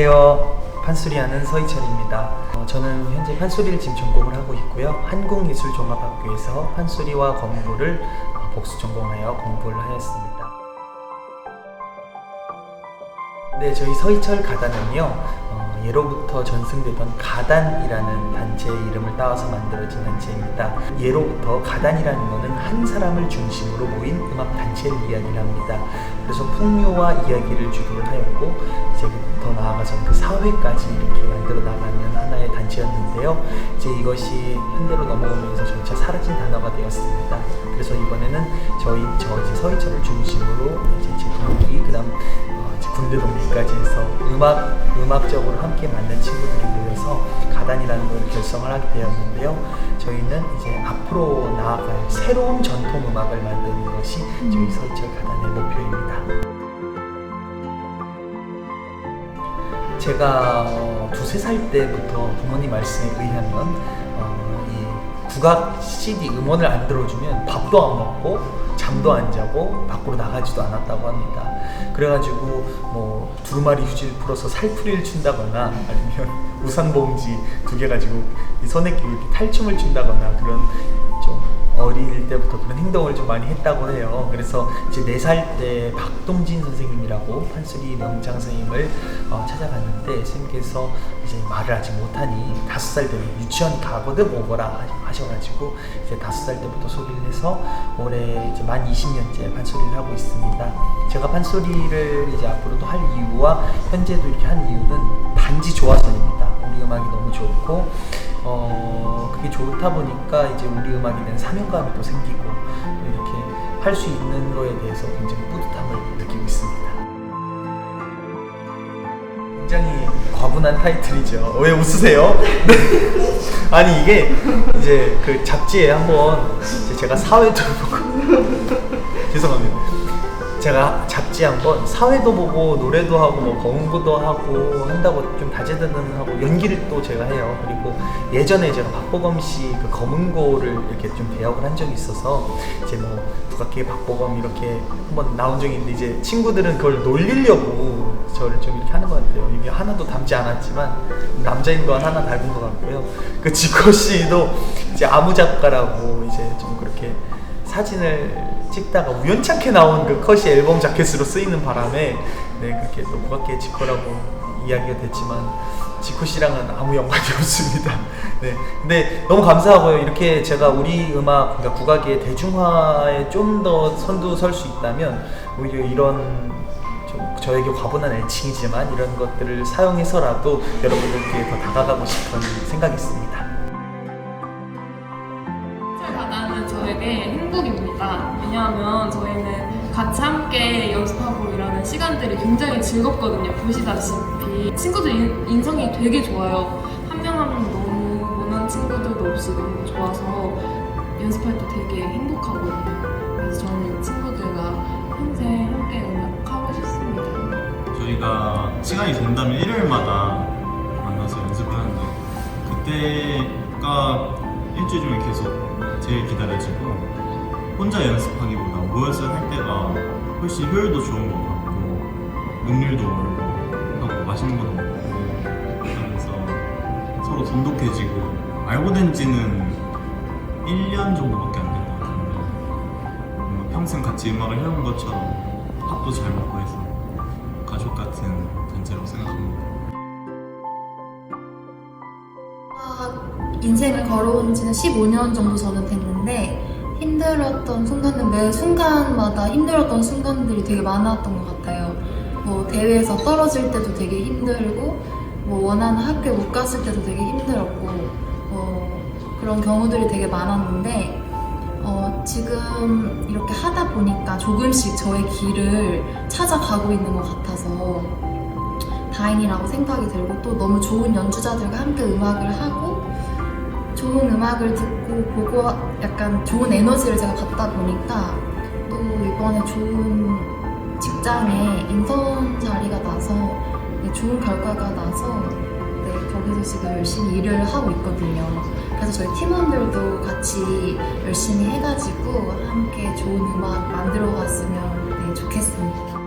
안녕하세요. 판소리하는 서희철입니다. 어, 저는 현재 판소리를 지금 전공을 하고 있고요. 한국예술종합학교에서 판소리와 검구를 어, 복수 전공하여 공부를 하였습니다. 네, 저희 서희철 가단은요, 어, 예로부터 전승되던 가단이라는 단체의 이름을 따와서 만들어진 단체입니다. 예로부터 가단이라는 것은 한 사람을 중심으로 모인 음악 단체를 이야기를 합니다. 그래서 풍요와 이야기를 주도를 하였고, 이제 더 나아가서는 그 사회까지 이렇게 만들어 나가는 하나의 단체였는데요. 이제 이것이 현대로 넘어오면서 점차 사라진 단어가 되었습니다. 그래서 이번에는 저희 저 이제 서희철을 중심으로 이제 제 동기 그다음 어, 군대 동기까지 음악 음악적으로 함께 만난 친구들이 모여서 가단이라는 걸 결성을 하게 되었는데요. 저희는 이제 앞으로 나아갈 새로운 전통 음악을 만드는 것이 저희 서희철 가단의 목표입니다. 제가 어, 두세 살 때부터 부모님 말씀에 의하면 어, 이 국악 CD 음원을 안 들어주면 밥도 안 먹고 잠도 안 자고 밖으로 나가지도 않았다고 합니다. 그래가지고 뭐 두루마리 휴지를 풀어서 살풀이를 춘다거나 아니면 우산 봉지 두 개 가지고 이 손에 끼고 이렇게 탈춤을 춘다거나 그런 좀 어릴 때부터 그런 행동을 좀 많이 했다고 해요. 그래서 이제 네살때 박동진 선생님이라고 판소리 명장 선생님을 어, 찾아갔는데 선생님께서 이제 말을 아직 못하니 다섯 살 되면 유치원 가거든 오거라 하- 하셔가지고 이제 다섯 살 때부터 소리를 해서 올해 이제 만 20년째 판소리를 하고 있습니다. 제가 판소리를 이제 앞으로도 할 이유와 현재도 이렇게 한 이유는 단지 좋아서입니다. 우리 음악이 너무 좋고 어 그게 좋다 보니까 이제 우리 음악에 대한 사명감이 또 생기고 이렇게 할 수 있는 거에 대해서 굉장히 뿌듯함을 느끼고 있습니다. 굉장히 과분한 타이틀이죠. 왜 웃으세요? 네. 아니 이게 이제 그 잡지에 한번 제가 사회도 보고 죄송합니다. 제가 잡지 한번 사회도 보고 노래도 하고 뭐 공부도 하고 한다고 좀 다재다능하고 연기를 또 제가 해요. 그리고 예전에 제가 박보검 씨 그 검은고를 이렇게 좀 배역을 한 적이 있어서 이제 뭐 국악계 박보검 이렇게 한번 나온 적이 있는데 이제 친구들은 그걸 놀리려고 저를 좀 이렇게 하는 것 같아요. 이게 하나도 닮지 않았지만 남자인 건 하나 닮은 것 같고요. 그 지코 씨도 이제 아무 작가라고 이제 좀 그렇게 사진을 찍다가 우연찮게 나온 그 컷이 앨범 자켓으로 쓰이는 바람에 네 그렇게 또 국악계 지코라고 이야기가 됐지만 지코 씨랑은 아무 연관이 없습니다. 네, 근데 너무 감사하고요. 이렇게 제가 우리 음악, 그러니까 국악의 대중화에 좀 더 선두 설 수 있다면 오히려 이런 좀 저에게 과분한 애칭이지만 이런 것들을 사용해서라도 여러분들께 더 다가가고 싶은 생각이 있습니다. 저에게 행복입니다. 왜냐하면 저희는 같이 함께 연습하고 이러는 시간들이 굉장히 즐겁거든요. 보시다시피 친구들 인, 인성이 되게 좋아요. 한 명 한 명 너무 모난 친구들도 없이 너무 좋아서 연습할 때 되게 행복하거든요. 그래서 저는 친구들과 평생 함께 음악하고 싶습니다. 저희가 시간이 된다면 일요일마다 만나서 연습을 하는데 그때가 일주일 중에 계속 제일 기다려지고 혼자 연습하기보다 모여서 할 때가 훨씬 효율도 좋은 것 같고 능률도 오르고 하고 맛있는 것도 먹고 하면서 서로 돈독해지고 알고 된 지는 1년 정도밖에 안 된 것 같은데 뭔가 평생 같이 음악을 해온 것처럼 밥도 잘 먹고 해서 가족 같은 단체라고 생각합니다. 아, 인생을 걸어온 지는 15년 정도 저는 됐는데 힘들었던 순간은 매 순간마다 힘들었던 순간들이 되게 많았던 것 같아요. 뭐 대회에서 떨어질 때도 되게 힘들고 뭐 원하는 학교에 못 갔을 때도 되게 힘들었고 뭐 그런 경우들이 되게 많았는데 어, 지금 이렇게 하다 보니까 조금씩 저의 길을 찾아가고 있는 것 같아서 다행이라고 생각이 들고 또 너무 좋은 연주자들과 함께 음악을 하고 좋은 음악을 듣고 보고 약간 좋은 에너지를 제가 받다 보니까 또 이번에 좋은 직장에 인턴 자리가 나서 네, 좋은 결과가 나서 네, 거기서 지금 열심히 일을 하고 있거든요. 그래서 저희 팀원들도 같이 열심히 해가지고 함께 좋은 음악 만들어 갔으면 네, 좋겠습니다.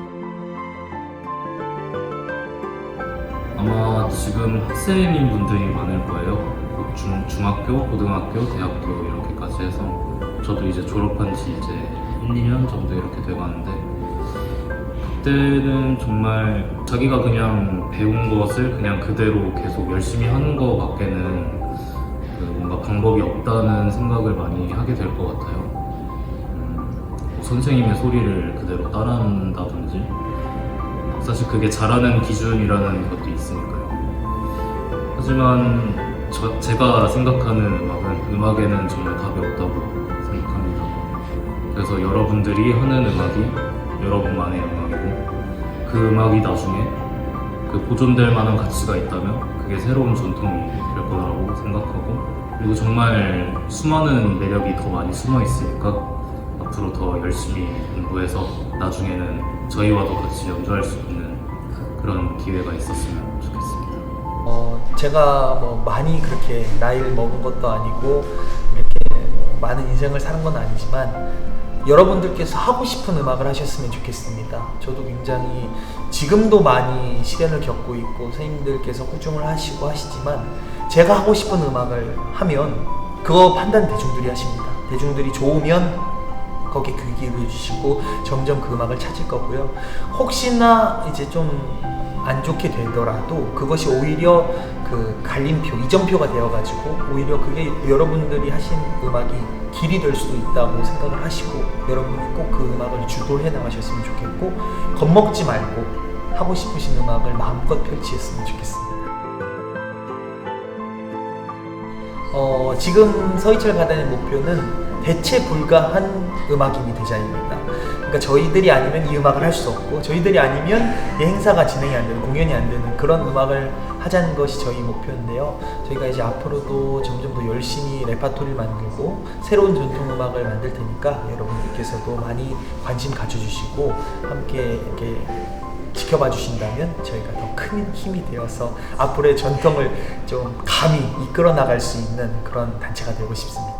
아마 지금 학생인 분들이 많을 거예요. 뭐 중, 중학교, 고등학교, 대학교 이렇게까지 해서 저도 이제 졸업한 지 이제 1, 2년 정도 이렇게 돼가는데 그때는 정말 자기가 그냥 배운 것을 그냥 그대로 계속 열심히 하는 것 밖에는 그 뭔가 방법이 없다는 생각을 많이 하게 될 것 같아요. 음, 뭐 선생님의 소리를 그대로 따라한다든지 사실 그게 잘하는 기준이라는 것도 있으니까요. 하지만 저, 제가 생각하는 음악은 음악에는 정말 답이 없다고 생각합니다. 그래서 여러분들이 하는 음악이 여러분만의 음악이고 그 음악이 나중에 그 보존될 만한 가치가 있다면 그게 새로운 전통이 될 거라고 생각하고 그리고 정말 수많은 매력이 더 많이 숨어 있으니까 앞으로 더 열심히 공부해서 나중에는 저희와도 같이 연주할 수 있는 그런 기회가 있었으면 좋겠습니다. 어, 제가 뭐 많이 그렇게 나이를 먹은 것도 아니고 이렇게 많은 인생을 사는 건 아니지만 여러분들께서 하고 싶은 음악을 하셨으면 좋겠습니다. 저도 굉장히 지금도 많이 시련을 겪고 있고 선생님들께서 꾸중을 하시고 하시지만 제가 하고 싶은 음악을 하면 그거 판단 대중들이 하십니다. 대중들이 좋으면 거기에 귀 기울여 주시고 점점 그 음악을 찾을 거고요. 혹시나 이제 좀 안 좋게 되더라도 그것이 오히려 그 갈림표, 이정표가 되어가지고 오히려 그게 여러분들이 하신 음악이 길이 될 수도 있다고 생각을 하시고 여러분이 꼭 그 음악을 주도해 나가셨으면 좋겠고 겁먹지 말고 하고 싶으신 음악을 마음껏 펼치셨으면 좋겠습니다. 어, 지금 서희철 가단의 목표는 대체 불가한 음악인이 되자입니다. 그러니까 저희들이 아니면 이 음악을 할 수 없고 저희들이 아니면 이 행사가 진행이 안 되는 공연이 안 되는 그런 음악을 하자는 것이 저희 목표인데요. 저희가 이제 앞으로도 점점 더 열심히 레파토리를 만들고 새로운 전통 음악을 만들 테니까 여러분들께서도 많이 관심 가져주시고 함께 이렇게 지켜봐 주신다면 저희가 더 큰 힘이 되어서 앞으로의 전통을 좀 감히 이끌어 나갈 수 있는 그런 단체가 되고 싶습니다.